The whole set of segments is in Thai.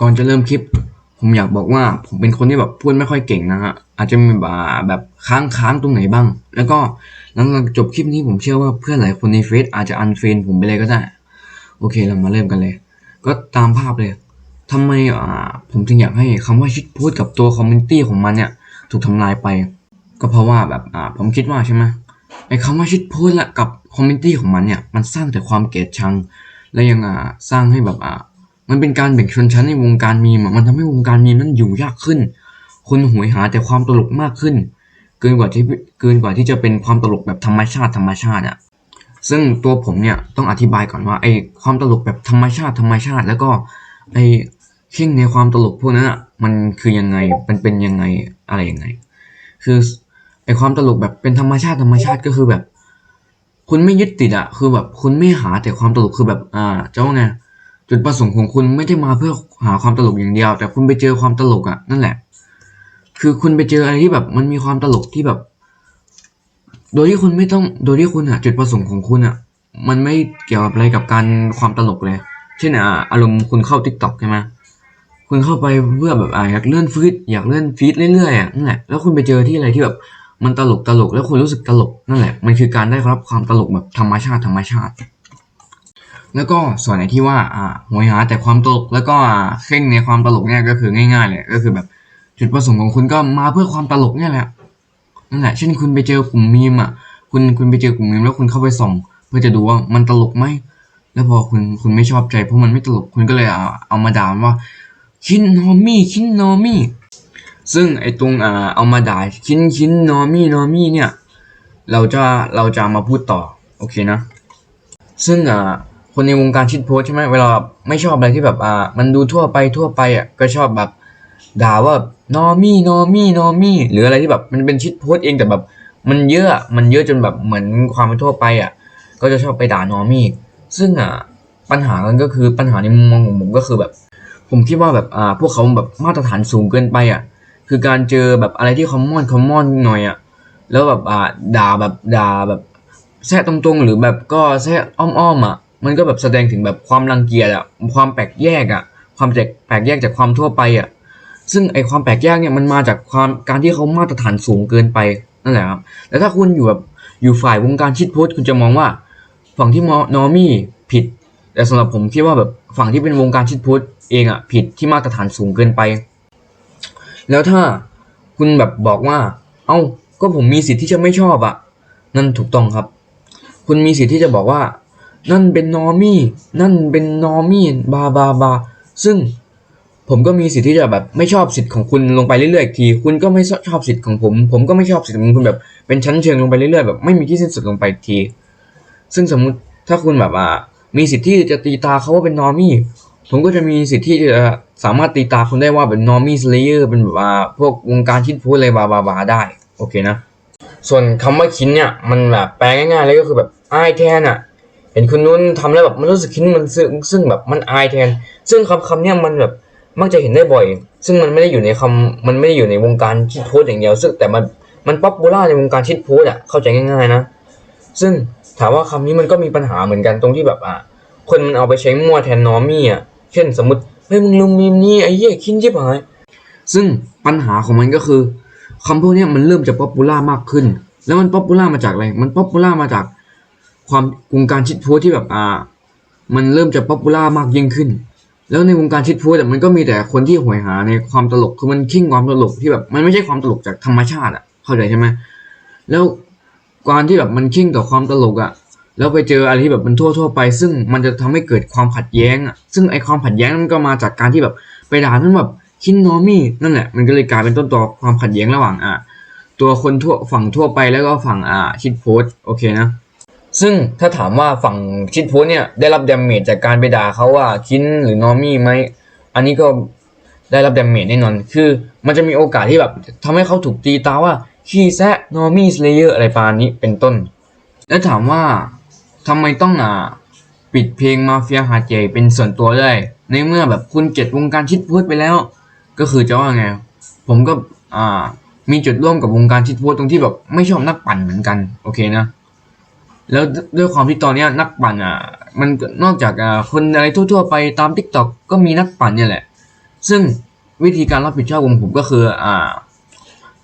ก่อนจะเริ่มคลิป ผมอยากบอกว่าผมเป็นคนที่แบบพูดไม่ค่อยเก่งนะฮะอาจจะมีแบบค้างค้างตรงไหนบ้าง แล้วก็หลังจากจบคลิปนี้ผมเชื่อว่าเพื่อนหลายคนในเฟซอาจจะอันเฟนผมไปเลยก็ได้ โอเคเรามาเริ่มกันเลย ก็ตามภาพเลยทำไมอ่าผมถึงอยากให้คำว่าชิดพูดกับตัวคอมมูนิตี้ของมันเนี่ย ถูกทำลายไป ก็เพราะว่าแบบอ่าผมคิดว่าใช่ไหมไอ้คำว่าชิดพูดละกับคอมมูนิตี้ของมันเนี่ยมันสร้างแต่ความเกลียดชัง และยังอ่าสร้างให้แบบอ่า มันเป็นการแบ่งชนชั้นในวงการมีมอะมันทำให้วงการมีมนั้นอยู่ยากขึ้น คนหวยหาแต่ความตลกมากขึ้น เกินกว่าที่เกินกว่าที่จะเป็นความตลกแบบธรรมชาติธรรมชาติอะซึ่งตัวผมเนี่ยต้องอธิบายก่อนว่าไอ้ความตลกแบบธรรมชาติธรรมชาติ แล้วก็ไอ้เข่งในความตลกพวกนั้นอะมันคือยังไงมันเป็นยังไงอะไรยังไง คือไอ้ความตลกแบบเป็นธรรมชาติธรรมชาติก็คือแบบ คุณไม่ยึดติดอะคือแบบคุณไม่หาแต่ความตลกคือแบบอ่าเจ้าไง จุดประสงค์ของคุณไม่ได้มาเพื่อหาความตลกอย่างเดียว แต่คุณไปเจอความตลกอะ่ะนั่นแหละ คือคุณไปเจออะไรที่แบบ มันมีความตลกที่แบบ โดยที่คุณไม่ต้องโดยที่คุณอะจุดประสงค์ของคุณอะมันไม่เกี่ยวกับอะไรกับการความตลกเลย เช่นอ่าอารมณ์คุณเข้าทิกตอกใช่ไหมคุณเข้าไปเพื่อแบบอ่าอยากเลื่อนฟีดอยากเลื่อนฟีดเรื่อยๆอะนั่นแหละแล้วคุณไปเจอที่อะไรที่แบบมันตลกตลกแล้วคุณรู้สึกตลกนั่นแหละ มันคือการได้รับความตลกแบบธรรมชาติธรรมชาติ แล้วก็ส่วนไหนที่ว่าอ่าหวยหาแต่ความตลกแล้วก็เข่งในความตลกเนี่ยก็คือง่ายๆเลยก็คือแบบจุดประสงค์ของคุณก็มาเพื่อความตลกเนี่ยแหละนั่นแหละเช่นคุณไปเจอกลุ่มมีมอะคุณคุณไปเจอกลุ่มมีมแล้วคุณเข้าไปส่อง เพื่อจะดูว่ามันตลกไหมแล้วพอคุณคุณไม่ชอบใจเพราะมันไม่ตลกคุณก็เลยเอาเอามาด่าว่าคินนอมี่คินนอมี่ซึ่งไอ้ตรงอ่าเอามาด่าคินคินนอมี่นอมี่เนี่ย เราจะเราจะมาพูดต่อโอเคนะ ซึ่งอ่า คนในวงการชิดโพสใช่ไหมเวลาไม่ชอบอะไรที่แบบอ่ามันดูทั่วไปทั่วไปอะก็ชอบแบบด่าว่านอมี่นอมี่นอมี่หรืออะไรที่แบบมันเป็นชิดโพสเองแต่แบบ มันเยอะมันเยอะจนแบบเหมือนความเป็นทั่วไปอะก็จะชอบไปด่านอมี่ซึ่งอะปัญหากันก็คือปัญหาในมุมมองของผมก็คือแบบ ผมคิดว่าแบบอ่าพวกเขาแบบมาตรฐานสูงเกินไปอะคือการเจอแบบอะไรที่คอมมอนคอมมอนหน่อยอะแล้วแบบอ่าด่าแบบด่าแบบแซะตรงๆ หรือแบบก็แซะอ้อมๆอะ มันก็แบบแสดงถึงแบบความรังเกียจอะความแปลกแยกอะความแปลกแปลกแยกจากความทั่วไปอะซึ่งไอความแปลกแยกเนี่ยมันมาจากความการที่เขามาตรฐานสูงเกินไปนั่นแหละครับแต่ถ้าคุณอยู่แบบอยู่ฝ่ายวงการชิดโพสต์คุณจะมองว่า ฝั่งที่มอนอมี่ผิด แต่สำหรับผมคิดว่าแบบฝั่งที่เป็นวงการชิดโพสต์เองอะผิดที่มาตรฐานสูงเกินไป แล้วถ้าคุณแบบบอกว่า เอ้าก็ผมมีสิทธิ์ที่จะไม่ชอบอะนั่นถูกต้องครับ คุณมีสิทธิ์ที่จะบอกว่า นั่นเป็นนอร์มี่นั่นเป็นนอร์มี่บาบาบาซึ่งผมก็มีสิทธิ์ที่จะแบบไม่ชอบสิทธิ์ของคุณลงไปเรื่อยๆอีกที คุณก็ไม่ชอบสิทธิ์ของผม ผมก็ไม่ชอบสิทธิ์ของคุณแบบเป็นชั้นเชิงลงไปเรื่อยๆแบบไม่มีที่สิ้นสุดลงไปที ซึ่งสมมุติถ้าคุณแบบอ่ามีสิทธิ์ที่จะตีตาเขาว่าเป็นนอร์มี่ผมก็จะมีสิทธิ์ที่จะสามารถตีตาคุณได้ว่าเป็นนอร์มี่สเลเยอร์เป็นแบบว่าพวกวงการชิดพูดอะไรบาบาบาได้โอเคนะ ส่วนคำว่าคินเนี่ยมันแบบแปลง่ายๆเลยก็คือแบบอายแทนอะ เห็นคนนู้นทำแล้วแบบมันรู้สึกคินมันซึ่งซึ่งแบบมันอายแทน ซึ่งคำคำเนี่ยมันแบบมักจะเห็นได้บ่อย ซึ่งมันไม่ได้อยู่ในคำมันไม่ได้อยู่ในวงการชิดโพสอย่างเดียว ซึ่งแต่มันมันป๊อปปูล่าในวงการชิดโพสอะเข้าใจง่ายๆนะ ซึ่งถามว่าคำนี้มันก็มีปัญหาเหมือนกันตรงที่แบบอะคนมันเอาไปใช้มั่วแทนนอมี่อะเช่นสมมติเฮ้ยมึงลงมีมนี้ไอ้เหี้ยคินชิบหายซึ่งปัญหาของมันก็คือคำพวกนี้มันเริ่มจะป๊อปปูล่ามากขึ้น แล้วมันป๊อปปูล่ามาจากอะไร มันป๊อปปูล่ามาจาก ความวงการชิดโพสที่แบบอ่า มันเริ่มจะป๊อปปูล่ามากยิ่งขึ้น แล้วในวงการชิดโพสต์อะมันก็มีแต่คนที่หวยหาในความตลกคือมันคิงความตลกที่แบบมันไม่ใช่ความตลกจากธรรมชาติอะเข้าใจใช่ไหมแล้วการที่แบบมันคิงต่อความตลกอะแล้วไปเจออะไรที่แบบมันทั่วทั่วไป ซึ่งมันจะทำให้เกิดความขัดแย้งอะซึ่งไอความขัดแย้งมันก็มาจากการที่แบบไปด่านั่นแบบคินนอมี่นั่นแหละมันก็เลยกลายเป็นต้นตอความขัดแย้งระหว่างอะตัวคนทั่วฝั่งทั่วไปแล้วก็ฝั่งอ่าชิดโพสโอเคนะ ซึ่งถ้าถามว่าฝั่งชิดโพสเนี่ยได้รับดาเมจจากการไปด่าเขาว่าคินหรือนอมี่ไหมอันนี้ก็ได้รับดาเมจแน่นอน คือมันจะมีโอกาสที่แบบทำให้เขาถูกตีตาว่าขี้แซะนอมี่สเลเยอร์อะไรประมาณนี้เป็นต้น แล้วถามว่าทำไมต้องอ่าปิดเพลงมาเฟียหาดใหญ่เป็นส่วนตัวได้ ในเมื่อแบบคุณเจ็ดวงการชิดพูดไปแล้ว ก็คือจะว่าไง ผมก็อ่ามีจุดร่วมกับวงการชิดพูดตรงที่แบบไม่ชอบนักปั่นเหมือนกัน โอเคนะ แล้วด้วยความที่ตอนนี้นักปั่นอะ มันนอกจากคนอะไรทั่วๆไปตามทิกตอกก็มีนักปั่นเนี่ยแหละ ซึ่งวิธีการรับผิดชอบของผมก็คืออ่า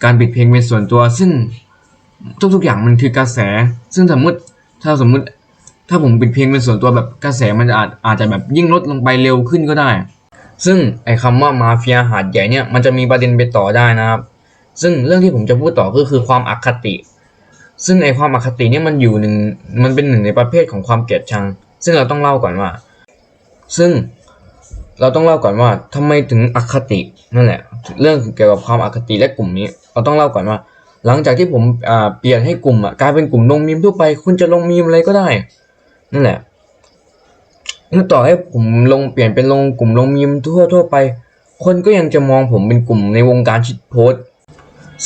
การปิดเพลงเป็นส่วนตัว ซึ่งทุกๆอย่างมันคือกระแส ซึ่งสมมติถ้าสมมติ ถ้าผมปิดเพลงเป็นส่วนตัวแบบกระแสมันอาจอาจจะแบบยิ่งลดลงไปเร็วขึ้นก็ได้ ซึ่งไอ้คำว่ามาเฟียหาดใหญ่เนี่ยมันจะมีประเด็นไปต่อได้นะครับ ซึ่งเรื่องที่ผมจะพูดต่อก็คือความอคติ ซึ่งไอความอคติเนี่ยมันอยู่หนึ่งมันเป็นหนึ่งในประเภทของความเกลียดชัง ซึ่งเราต้องเล่าก่อนว่า ซึ่งเราต้องเล่าก่อนว่าทำไมถึงอคตินั่นแหละ เรื่องเกี่ยวกับความอคติและกลุ่มนี้ เราต้องเล่าก่อนว่า หลังจากที่ผมเปลี่ยนให้กลุ่มอะกลายเป็นกลุ่มลงมีมทั่วไป คุณจะลงมีมอะไรก็ได้ นั่นแหละเมื่อต่อให้ผมลงเปลี่ยนเป็นลงกลุ่มลงมีมทั่วทั่วไป คนก็ยังจะมองผมเป็นกลุ่มในวงการชิดโพสต์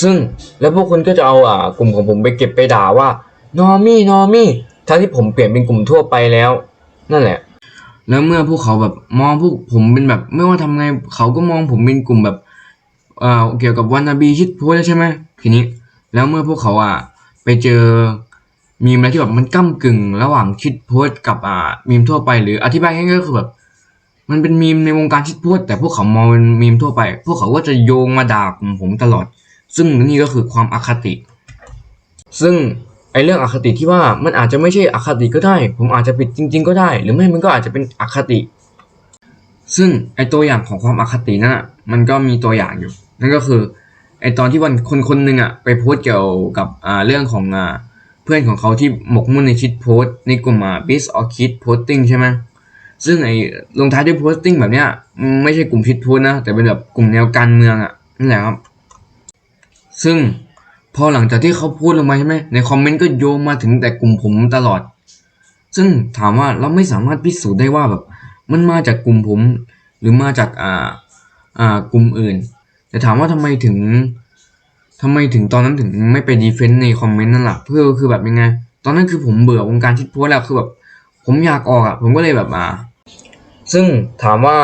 ซึ่งแล้วพวกคุณก็จะเอาอ่ากลุ่มของผมไปเก็บไปด่าว่านอมี่นอมี่ทั้งที่ผมเปลี่ยนเป็นกลุ่มทั่วไปแล้ว นั่นแหละ แล้วเมื่อพวกเขาแบบมองพวกผมเป็นแบบไม่ว่าทำไงเขาก็มองผมเป็นกลุ่มแบบอ่าเกี่ยวกับวันนาบีชิดโพสใช่ไหมทีนี้ แล้วเมื่อพวกเขาอะไปเจอมีมอะไรที่แบบมันก้ากึ่งระหว่างชิดโพสกับอ่ามีมทั่วไป หรืออธิบายง่ายๆก็คือแบบ มันเป็นมีมในวงการชิดโพสแต่พวกเขามองเป็นมีมทั่วไป พวกเขาก็จะโยงมาด่าผมผมตลอด ซึ่งนี่ก็คือความอคติ ซึ่งไอเรื่องอคติที่ว่ามันอาจจะไม่ใช่อคติก็ได้ ผมอาจจะผิดจริง ๆ ก็ได้ หรือไม่มันก็อาจจะเป็นอคติ ซึ่งไอตัวอย่างของความอคตินั่นอะมันก็มีตัวอย่างอยู่ นั่นก็คือไอตอนที่วันคนคนหนึ่งอะไปโพสเกี่ยวกับอ่าเรื่องของอ่าเพื่อนของเขาที่หมกมุ่นในชิดโพสในกลุ่มอ่า b i z or kid posting ใช่ไหมซึ่งไอลงท้ายด้วย posting แบบเนี้ยไม่ใช่กลุ่มชิดโพสนะแต่เป็นแบบกลุ่มแนวการเมืองอะนั่นแหละครับ ซึ่งพอหลังจากที่เขาพูดลงมาใช่ไหมในคอมเมนต์ก็โยงมาถึงแต่กลุ่มผมตลอด ซึ่งถามว่าเราไม่สามารถพิสูจน์ได้ว่าแบบ มันมาจากกลุ่มผม หรือมาจากอ่าอ่ากลุ่มอื่น แต่ถามว่าทำไมถึงทำไมถึงตอนนั้นถึงไม่ไปดีเฟนต์ในคอมเมนต์นั่นล่ะ เพื่อคือแบบยังไง ตอนนั้นคือผมเบื่อวงการชิดโพสแล้วคือแบบ ผมอยากออกอะ ผมก็เลยแบบอ่า ซึ่งถามว่า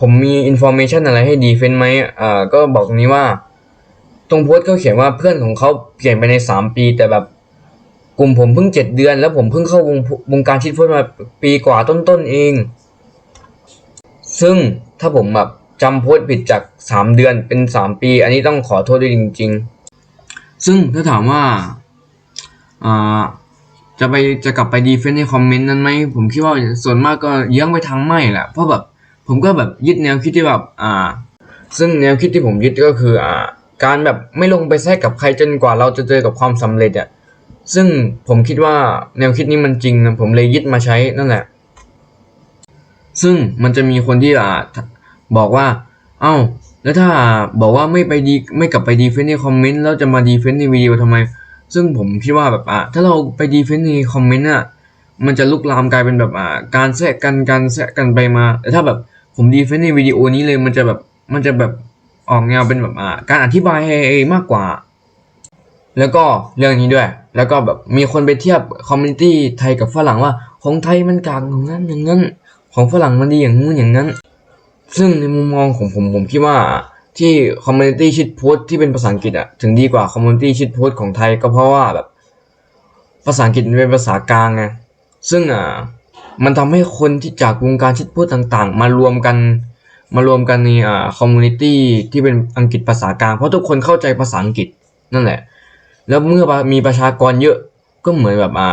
ผมมีอินโฟเมชันอะไรให้ดีเฟนต์ไหมอ่าก็บอกตรงนี้ว่า ตรงโพสต์เขาเขียนว่าเพื่อนของเขาเปลี่ยนไปในสามปี แต่แบบกลุ่มผมเพิ่งเจ็ดเดือน แล้วผมเพิ่งเข้าวงวงการชิดโพสต์มาปีกว่าต้นๆเอง ซึ่งถ้าผมแบบจำโพสต์ผิดจากสามเดือนเป็นสามปี อันนี้ต้องขอโทษด้วยจริง ๆ ซึ่งถ้าถามว่าอ่าจะไปจะกลับไปดีเฟนต์ในคอมเมนต์นั้นไหมผมคิดว่าส่วนมากก็เยื้องไปทางไม่แหละเพราะแบบผมก็แบบยึดแนวคิดที่แบบอ่า ซึ่งแนวคิดที่ผมยึดก็คืออ่า การแบบไม่ลงไปแทรกกับใครจนกว่าเราจะเจอกับความสำเร็จอะซึ่งผมคิดว่าแนวคิดนี้มันจริงนะผมเลยยึดมาใช้นั่นแหละ ซึ่งมันจะมีคนที่อ่าบอกว่า เอ้า แล้วถ้าบอกว่าไม่ไปดีไม่กลับไปดีเฟนต์ในคอมเมนต์แล้วจะมาดีเฟนต์ในวิดีโอทำไม ซึ่งผมคิดว่าแบบอะถ้าเราไปดีเฟนต์ในคอมเมนต์อะมันจะลุกลามกลายเป็นแบบอ่าการแทรกกันการแทรกกันไปมา แต่ถ้าแบบผมดีเฟนต์ในวิดีโอนี้เลยมันจะแบบมันจะแบบ ออกแนวเป็นแบบอ่าการอธิบายให้มากกว่า แล้วก็เรื่องนี้ด้วย แล้วก็แบบมีคนไปเทียบคอมมูนิตี้ไทยกับฝรั่งว่าของไทยมันกลางของนั้นอย่างนั้นของฝรั่งมันดีอย่างนู้นอย่างนั้น ซึ่งในมุมมองของผมผมคิดว่าที่คอมมูนิตี้ชิดโพสที่เป็นภาษาอังกฤษอะถึงดีกว่าคอมมูนิตี้ชิดโพสของไทยก็เพราะว่าแบบภาษาอังกฤษเป็นภาษากลางไงซึ่งอ่ามันทำให้คนที่จากวงการชิดโพสต่างๆ มารวมกัน มารวมกันในอ่าคอมมูนิตี้ที่เป็นอังกฤษภาษากลาง เพราะทุกคนเข้าใจภาษาอังกฤษนั่นแหละ แล้วเมื่อมีประชากรเยอะก็เหมือนแบบอ่า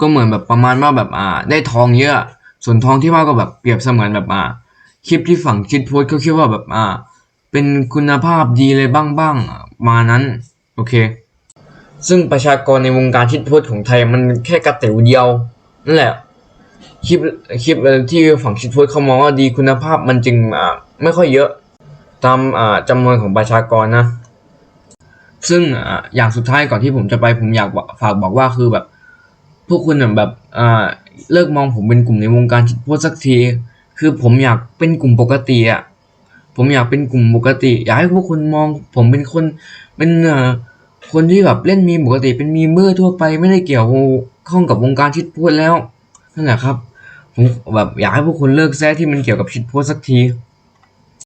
ก็เหมือนแบบประมาณว่าแบบอ่า ได้ทองเยอะ ส่วนทองที่ว่าก็แบบเปรียบเสมือนแบบอ่าคลิปที่ฝั่งคิดโพสต์เขาคิดว่าแบบอ่า เป็นคุณภาพดีเลยบ้างบ้างๆมานั้นโอเค ซึ่งประชากรในวงการชิดโพสต์ของไทยมันแค่กระติ๋วเดียวนั่นแหละ คลิปคลิปที่ฝั่งชิดโพสต์เขามองว่าดีคุณภาพมันจึงอ่าไม่ค่อยเยอะตามอ่าจำนวนของประชากรนะ ซึ่งอ่าอย่างสุดท้ายก่อนที่ผมจะไปผมอยากฝากบอกว่าคือแบบ พวกคุณแบบอ่าเลิกมองผมเป็นกลุ่มในวงการชิดโพสต์สักที คือผมอยากเป็นกลุ่มปกติอะผมอยากเป็นกลุ่มปกติ อยากให้พวกคุณมอง ผมเป็นคนเป็นอ่อคนที่แบบเล่นมีปกติเป็นมีเมอร์ทั่วไปไม่ได้เกี่ยวข้องกับวงการชิดโพสต์แล้วนั่นแหละครับ แบบอยากให้พวกคุณเลิกแซ่ที่มันเกี่ยวกับชิดโพสต์สักที